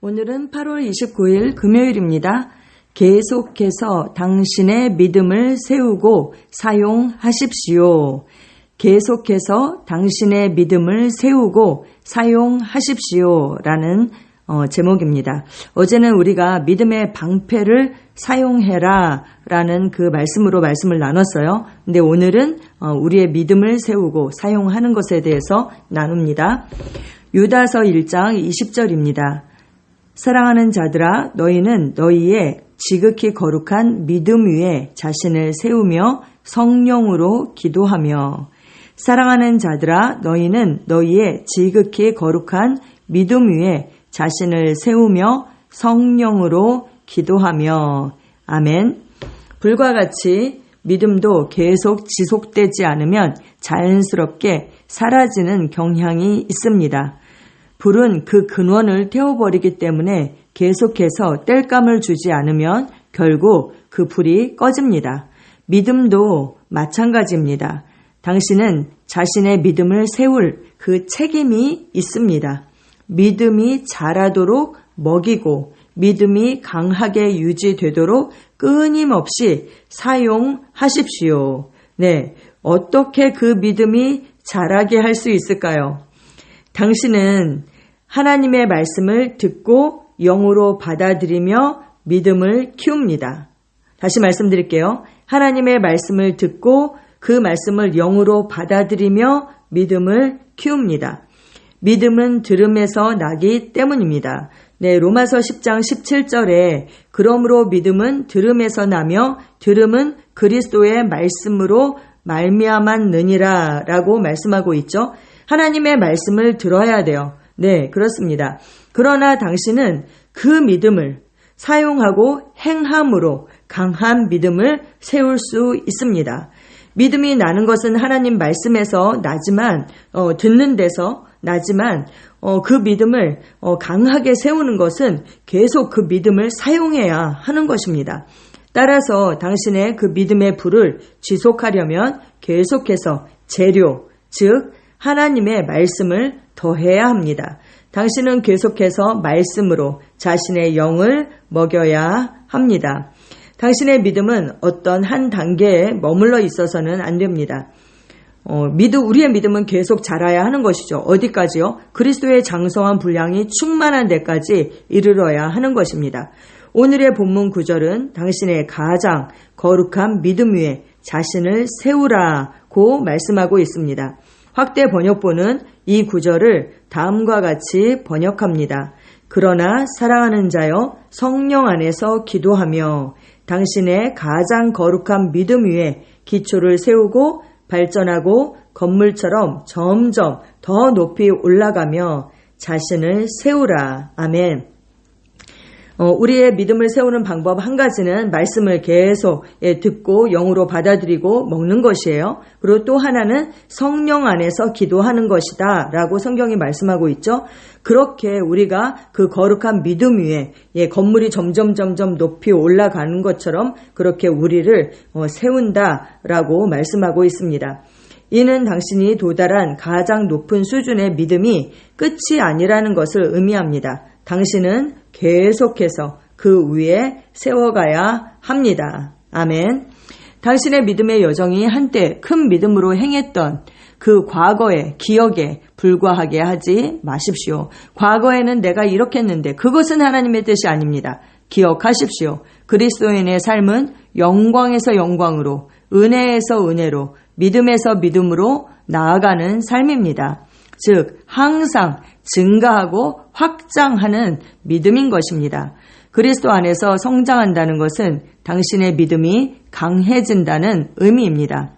오늘은 8월 29일 금요일입니다. 계속해서 당신의 믿음을 세우고 사용하십시오. 계속해서 당신의 믿음을 세우고 사용하십시오. 라는 어, 제목입니다. 어제는 우리가 믿음의 방패를 사용해라 라는 그 말씀으로 말씀을 나눴어요. 근데 오늘은 어, 우리의 믿음을 세우고 사용하는 것에 대해서 나눕니다. 유다서 1장 20절입니다. 사랑하는 자들아 너희는 너희의 지극히 거룩한 믿음 위에 자신을 세우며 성령으로 기도하며 사랑하는 자들아 너희는 너희의 지극히 거룩한 믿음 위에 자신을 세우며 성령으로 기도하며 아멘. 불과 같이 믿음도 계속 지속되지 않으면 자연스럽게 사라지는 경향이 있습니다. 불은 그 근원을 태워버리기 때문에 계속해서 뗄감을 주지 않으면 결국 그 불이 꺼집니다. 믿음도 마찬가지입니다. 당신은 자신의 믿음을 세울 그 책임이 있습니다. 믿음이 자라도록 먹이고 믿음이 강하게 유지되도록 끊임없이 사용하십시오. 네. 어떻게 그 믿음이 자라게 할 수 있을까요? 당신은 하나님의 말씀을 듣고 영으로 받아들이며 믿음을 키웁니다. 다시 말씀드릴게요. 하나님의 말씀을 듣고 그 말씀을 영으로 받아들이며 믿음을 키웁니다. 믿음은 들음에서 나기 때문입니다. 네, 로마서 10장 17절에 그러므로 믿음은 들음에서 나며 들음은 그리스도의 말씀으로 말미암았느니라라고 말씀하고 있죠. 하나님의 말씀을 들어야 돼요. 네, 그렇습니다. 그러나 당신은 그 믿음을 사용하고 행함으로 강한 믿음을 세울 수 있습니다. 믿음이 나는 것은 하나님 말씀에서 나지만 어, 듣는 데서 나지만 어, 그 믿음을 어, 강하게 세우는 것은 계속 그 믿음을 사용해야 하는 것입니다. 따라서 당신의 그 믿음의 불을 지속하려면 계속해서 재료, 즉 하나님의 말씀을 더해야 합니다. 당신은 계속해서 말씀으로 자신의 영을 먹여야 합니다. 당신의 믿음은 어떤 한 단계에 머물러 있어서는 안 됩니다. 어, 믿음, 우리의 믿음은 계속 자라야 하는 것이죠. 어디까지요? 그리스도의 장성한 분량이 충만한 데까지 이르러야 하는 것입니다. 오늘의 본문 구절은 당신의 가장 거룩한 믿음 위에 자신을 세우라고 말씀하고 있습니다. 확대 번역본은 이 구절을 다음과 같이 번역합니다. 그러나 사랑하는 자여 성령 안에서 기도하며 당신의 가장 거룩한 믿음 위에 기초를 세우고 발전하고 건물처럼 점점 더 높이 올라가며 자신을 세우라. 아멘. 어, 우리의 믿음을 세우는 방법 한 가지는 말씀을 계속 예, 듣고 영으로 받아들이고 먹는 것이에요. 그리고 또 하나는 성령 안에서 기도하는 것이다. 라고 성경이 말씀하고 있죠. 그렇게 우리가 그 거룩한 믿음 위에 예, 건물이 점점 점점 높이 올라가는 것처럼 그렇게 우리를 어, 세운다 라고 말씀하고 있습니다. 이는 당신이 도달한 가장 높은 수준의 믿음이 끝이 아니라는 것을 의미합니다. 당신은 계속해서 그 위에 세워가야 합니다. 아멘. 당신의 믿음의 여정이 한때 큰 믿음으로 행했던 그 과거의 기억에 불과하게 하지 마십시오. 과거에는 내가 이렇게 했는데 그것은 하나님의 뜻이 아닙니다. 기억하십시오. 그리스도인의 삶은 영광에서 영광으로, 은혜에서 은혜로, 믿음에서 믿음으로 나아가는 삶입니다. 즉, 항상 증가하고 확장하는 믿음인 것입니다. 그리스도 안에서 성장한다는 것은 당신의 믿음이 강해진다는 의미입니다.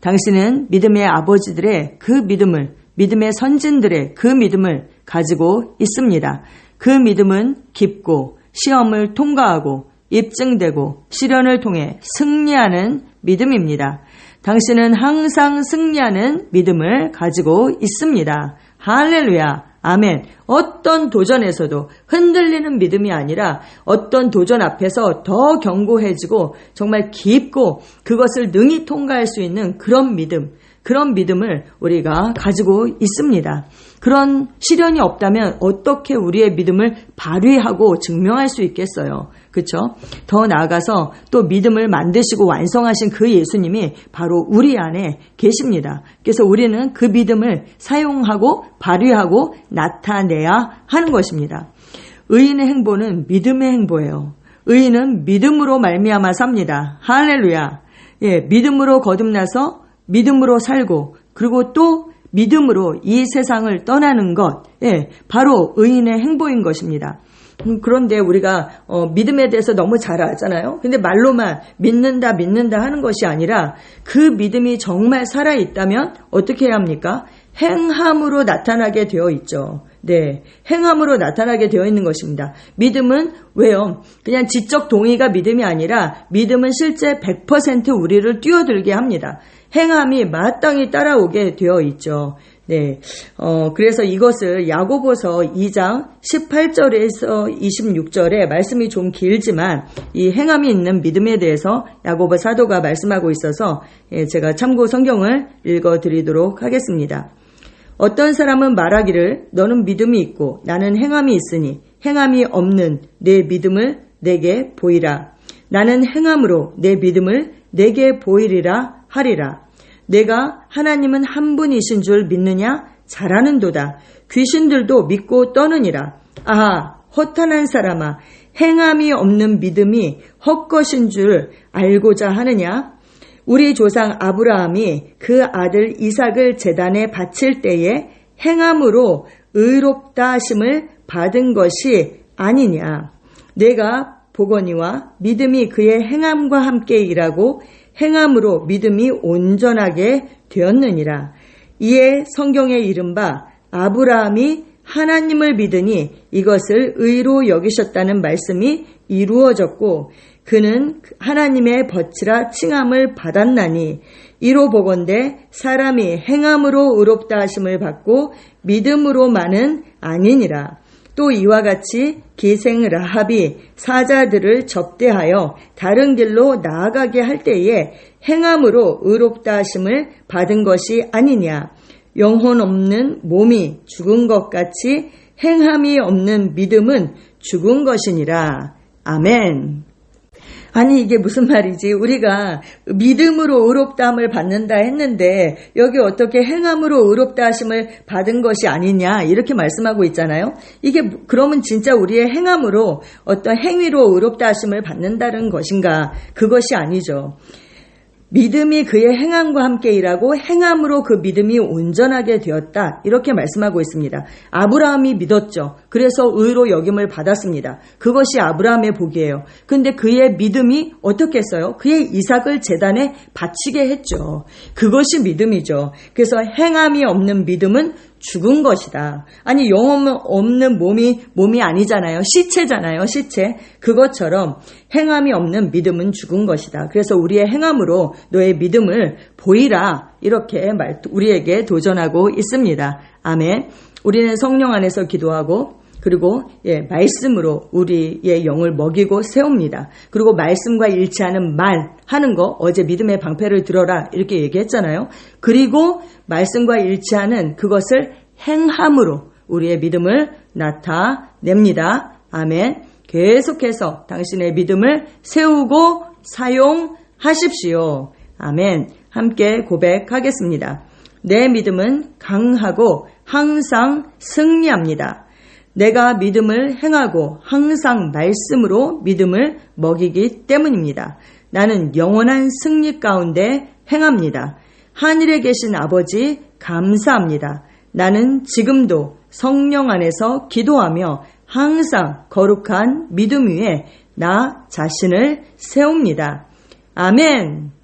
당신은 믿음의 아버지들의 그 믿음을, 믿음의 선진들의 그 믿음을 가지고 있습니다. 그 믿음은 깊고 시험을 통과하고 입증되고 시련을 통해 승리하는 믿음입니다. 당신은 항상 승리하는 믿음을 가지고 있습니다. 할렐루야. 아멘. 어떤 도전에서도 흔들리는 믿음이 아니라 어떤 도전 앞에서 더 견고해지고 정말 깊고 그것을 능히 통과할 수 있는 그런 믿음, 그런 믿음을 우리가 가지고 있습니다. 그런 시련이 없다면 어떻게 우리의 믿음을 발휘하고 증명할 수 있겠어요. 그렇죠? 더 나아가서 또 믿음을 만드시고 완성하신 그 예수님이 바로 우리 안에 계십니다. 그래서 우리는 그 믿음을 사용하고 발휘하고 나타내야 하는 것입니다. 의인의 행보는 믿음의 행보예요. 의인은 믿음으로 말미암아 삽니다. 할렐루야. 예, 믿음으로 거듭나서 믿음으로 살고 그리고 또 믿음으로 이 세상을 떠나는 것, 예, 바로 의인의 행보인 것입니다. 음, 그런데 우리가 어, 믿음에 대해서 너무 잘 알잖아요. 근데 말로만 믿는다, 믿는다 하는 것이 아니라 그 믿음이 정말 살아 있다면 어떻게 해야 합니까? 행함으로 나타나게 되어 있죠. 네. 행함으로 나타나게 되어 있는 것입니다. 믿음은 왜요? 그냥 지적 동의가 믿음이 아니라 믿음은 실제 100% 우리를 뛰어들게 합니다. 행함이 마땅히 따라오게 되어 있죠. 네. 어, 그래서 이것을 야고보서 2장 18절에서 26절에 말씀이 좀 길지만 이 행함이 있는 믿음에 대해서 야고보 사도가 말씀하고 있어서 예, 제가 참고 성경을 읽어 드리도록 하겠습니다. 어떤 사람은 말하기를 너는 믿음이 있고 나는 행함이 있으니 행함이 없는 내 믿음을 내게 보이라. 나는 행함으로 내 믿음을 내게 보이리라 하리라. 내가 하나님은 한 분이신 줄 믿느냐? 잘하는도다. 귀신들도 믿고 떠느니라. 아하, 허탄한 사람아, 행함이 없는 믿음이 헛것인 줄 알고자 하느냐? 우리 조상 아브라함이 그 아들 이삭을 재단에 바칠 때에 행함으로 의롭다 하심을 받은 것이 아니냐. 내가 보거니와 믿음이 그의 행함과 함께 일하고 행함으로 믿음이 온전하게 되었느니라. 이에 성경에 이른바 아브라함이 하나님을 믿으니 이것을 의로 여기셨다는 말씀이 이루어졌고 그는 하나님의 벗치라 칭함을 받았나니 이로 보건대 사람이 행함으로 의롭다 하심을 받고 믿음으로만은 아니니라. 또 이와 같이 기생 라합이 사자들을 접대하여 다른 길로 나아가게 할 때에 행함으로 의롭다 하심을 받은 것이 아니냐. 영혼 없는 몸이 죽은 것 같이 행함이 없는 믿음은 죽은 것이니라. 아멘. 아니 이게 무슨 말이지? 우리가 믿음으로 의롭다함을 받는다 했는데 여기 어떻게 행함으로 의롭다 하심을 받은 것이 아니냐 이렇게 말씀하고 있잖아요. 이게 그러면 진짜 우리의 행함으로 어떤 행위로 의롭다 하심을 받는다는 것인가? 그것이 아니죠. 믿음이 그의 행함과 함께 일하고 행함으로 그 믿음이 온전하게 되었다. 이렇게 말씀하고 있습니다. 아브라함이 믿었죠. 그래서 의로 여김을 받았습니다. 그것이 아브라함의 복이에요. 근데 그의 믿음이 어떻게 했어요? 그의 이삭을 재단에 바치게 했죠. 그것이 믿음이죠. 그래서 행함이 없는 믿음은 죽은 것이다. 아니 영혼 없는 몸이 몸이 아니잖아요. 시체잖아요. 시체. 그것처럼 행함이 없는 믿음은 죽은 것이다. 그래서 우리의 행함으로 너의 믿음을 보이라. 이렇게 말 우리에게 도전하고 있습니다. 아멘. 우리는 성령 안에서 기도하고 그리고 예, 말씀으로 우리의 영을 먹이고 세웁니다. 그리고 말씀과 일치하는 말 하는 거 어제 믿음의 방패를 들어라 이렇게 얘기했잖아요. 그리고 말씀과 일치하는 그것을 행함으로 우리의 믿음을 나타냅니다. 아멘. 계속해서 당신의 믿음을 세우고 사용하십시오. 아멘. 함께 고백하겠습니다. 내 믿음은 강하고 항상 승리합니다. 내가 믿음을 행하고 항상 말씀으로 믿음을 먹이기 때문입니다. 나는 영원한 승리 가운데 행합니다. 하늘에 계신 아버지 감사합니다. 나는 지금도 성령 안에서 기도하며 항상 거룩한 믿음 위에 나 자신을 세웁니다. 아멘.